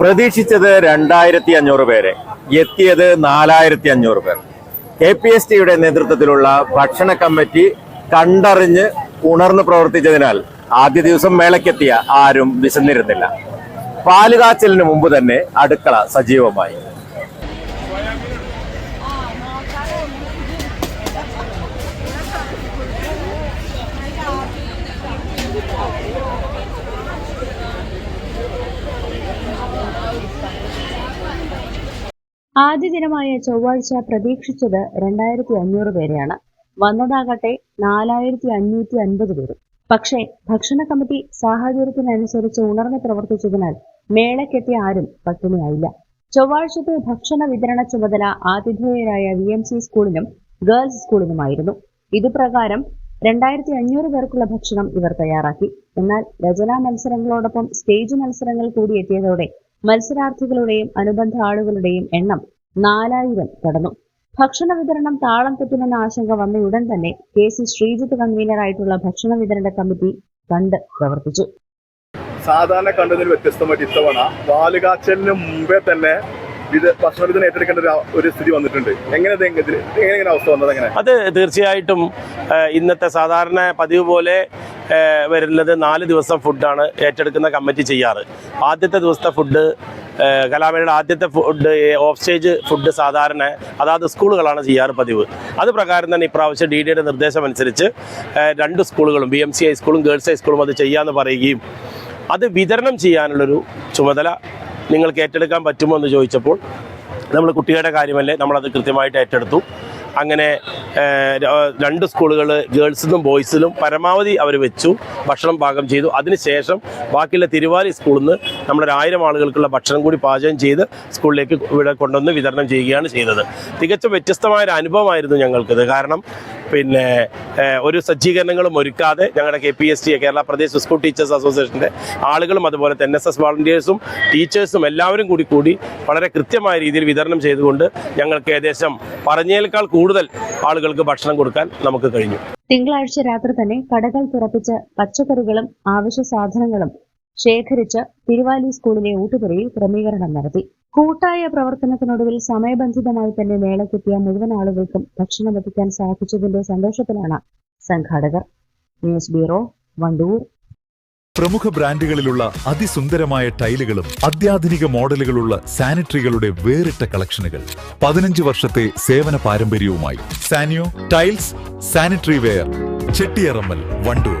പ്രതീക്ഷിച്ചത് രണ്ടായിരത്തി അഞ്ഞൂറ് പേരെ എത്തിയത് നാലായിരത്തി അഞ്ഞൂറ് പേർ. കെ പി എസ് ടിയുടെ നേതൃത്വത്തിലുള്ള ഭക്ഷണ കമ്മിറ്റി കണ്ടറിഞ്ഞ് ഉണർന്ന് പ്രവർത്തിച്ചതിനാൽ ആദ്യ ദിവസം മേളയ്ക്കെത്തിയ ആരും വിശന്നിരുന്നില്ല. പാലുകാച്ചലിന് മുമ്പ് തന്നെ അടുക്കള സജീവമായി. ആദ്യ ദിനമായ ചൊവ്വാഴ്ച പ്രതീക്ഷിച്ചത് രണ്ടായിരത്തി അഞ്ഞൂറ് പേരെയാണ്. വന്നതാകട്ടെ നാലായിരത്തി അഞ്ഞൂറ്റി അൻപത് പേരും. പക്ഷേ ഭക്ഷണ കമ്മിറ്റി സാഹചര്യത്തിനനുസരിച്ച് ഉണർന്ന് പ്രവർത്തിച്ചതിനാൽ മേളയ്ക്കെത്തിയ ആരും പട്ടിണിയായില്ല. ചൊവ്വാഴ്ചത്തെ ഭക്ഷണ വിതരണ ചുമതല ആതിഥേയരായ വി എം സി സ്കൂളിനും ഗേൾസ് സ്കൂളിനുമായിരുന്നു ഇതുപ്രകാരം രണ്ടായിരത്തി അഞ്ഞൂറ് പേർക്കുള്ള ഭക്ഷണം ഇവർ തയ്യാറാക്കി. എന്നാൽ രചനാ മത്സരങ്ങളോടൊപ്പം സ്റ്റേജ് മത്സരങ്ങൾ കൂടി എത്തിയതോടെ മത്സരാർത്ഥികളുടെയും അനുബന്ധ ആളുകളുടെയും എണ്ണം നാലായിരം കടന്നു. ഭക്ഷണ വിതരണം താളം തെറ്റുമെന്ന ആശങ്ക വന്നയുടൻ തന്നെ കെ സി ശ്രീജിത്ത് കൺവീനറായിട്ടുള്ള ഭക്ഷണ വിതരണ കമ്മിറ്റി കണ്ട് പ്രവർത്തിച്ചു. സാധാരണ കണ്ടതിൽ വ്യത്യസ്തമായിട്ട് ഇത്തവണ പാലുകാച്ചലിന് മുമ്പേ തന്നെ ഇത് ഭക്ഷണ വിതരണം ഏറ്റെടുക്കേണ്ട ഒരു- സ്ഥിതി വന്നിട്ടുണ്ട്. എങ്ങനെ എങ്ങനെ അവസ്ഥ വന്നത് എങ്ങനെ അത് തീർച്ചയായിട്ടും ഇന്നത്തെ സാധാരണ പതിവ് പോലെ വരുന്നത് നാല് ദിവസം ഫുഡാണ് ഏറ്റെടുക്കുന്ന കമ്മിറ്റി ചെയ്യാറ്. ആദ്യത്തെ ദിവസത്തെ ഫുഡ് കലാമേളയുടെ ആദ്യത്തെ ഫുഡ് ഓഫ് സ്റ്റേജ് ഫുഡ് സാധാരണ അതാത് സ്കൂളുകളാണ് ചെയ്യാറ് പതിവ്. അത് പ്രകാരം തന്നെ ഇപ്രാവശ്യം ഡി ഡിയുടെ നിർദ്ദേശം അനുസരിച്ച് രണ്ട് സ്കൂളുകളും ബി എം സി ഹൈസ്കൂളും ഗേൾസ് ഹൈസ്കൂളും അത് ചെയ്യാമെന്ന് പറയുകയും അത് വിതരണം ചെയ്യാനുള്ളൊരു ചുമതല നിങ്ങൾക്ക് ഏറ്റെടുക്കാൻ പറ്റുമോ എന്ന് ചോദിച്ചപ്പോൾ നമ്മൾ കുട്ടികളുടെ കാര്യമല്ലേ നമ്മളത് കൃത്യമായിട്ട് ഏറ്റെടുത്തു. അങ്ങനെ രണ്ട് സ്കൂളുകൾ ഗേൾസിനും ബോയ്സിലും പരമാവധി അവർ വെച്ചു ഭക്ഷണം പാകം ചെയ്തു. അതിനുശേഷം ബാക്കിയുള്ള തിരുവാലി സ്കൂളിൽ നിന്ന് നമ്മളൊരു ആയിരം ആളുകൾക്കുള്ള ഭക്ഷണം കൂടി പാചകം ചെയ്ത് സ്കൂളിലേക്ക് ഇവിടെ കൊണ്ടുവന്ന് വിതരണം ചെയ്യുകയാണ് ചെയ്തത്. തികച്ചും വ്യത്യസ്തമായ ഒരു അനുഭവമായിരുന്നു ഞങ്ങൾക്കിത്. കാരണം പിന്നെ ഒരു സജ്ജീകരണങ്ങളും ഒരുക്കാതെ ഞങ്ങളുടെ K P S T Kerala Pradesh school teachers അസോസിയേഷന്റെ ആളുകളും അതുപോലെ തന്നെ എൻ എസ് എസ് വോളണ്ടിയേഴ്സും ടീച്ചേഴ്സും എല്ലാവരും കൂടി കൂടി വളരെ കൃത്യമായ രീതിയിൽ വിതരണം ചെയ്തുകൊണ്ട് ഞങ്ങൾക്ക് ഏകദേശം പറഞ്ഞേക്കാൾ കൂടുതൽ ആളുകൾക്ക് ഭക്ഷണം കൊടുക്കാൻ നമുക്ക് കഴിഞ്ഞു. തിങ്കളാഴ്ച രാത്രി തന്നെ കടകൾ തുറപ്പിച്ച് പച്ചക്കറികളും ആവശ്യ സാധനങ്ങളും ശേഖരിച്ച് തിരുവാലി സ്കൂളിലെ ഊട്ടുപുരയിൽ ക്രമീകരണം നടത്തി. കൂട്ടായ പ്രവർത്തനത്തിനൊടുവിൽ സമയബന്ധിതമായി തന്നെ മേളക്കെത്തിയ മുഴുവൻ ആളുകൾക്കും ഭക്ഷണം എത്തിക്കാൻ സാധിച്ചതിന്റെ സന്തോഷത്തിലാണ് സംഘാടകർ. News bureau Wandoor. പ്രമുഖ ബ്രാൻഡുകളിലുള്ള അതിസുന്ദരമായ ടൈലുകളും അത്യാധുനിക മോഡലുകളുള്ള സാനിറ്ററികളുടെ വേറിട്ട കളക്ഷനുകൾ പതിനഞ്ച് വർഷത്തെ സേവന പാരമ്പര്യവുമായി Saniyo tiles sanitary ware Chettiyarammal Wandoor.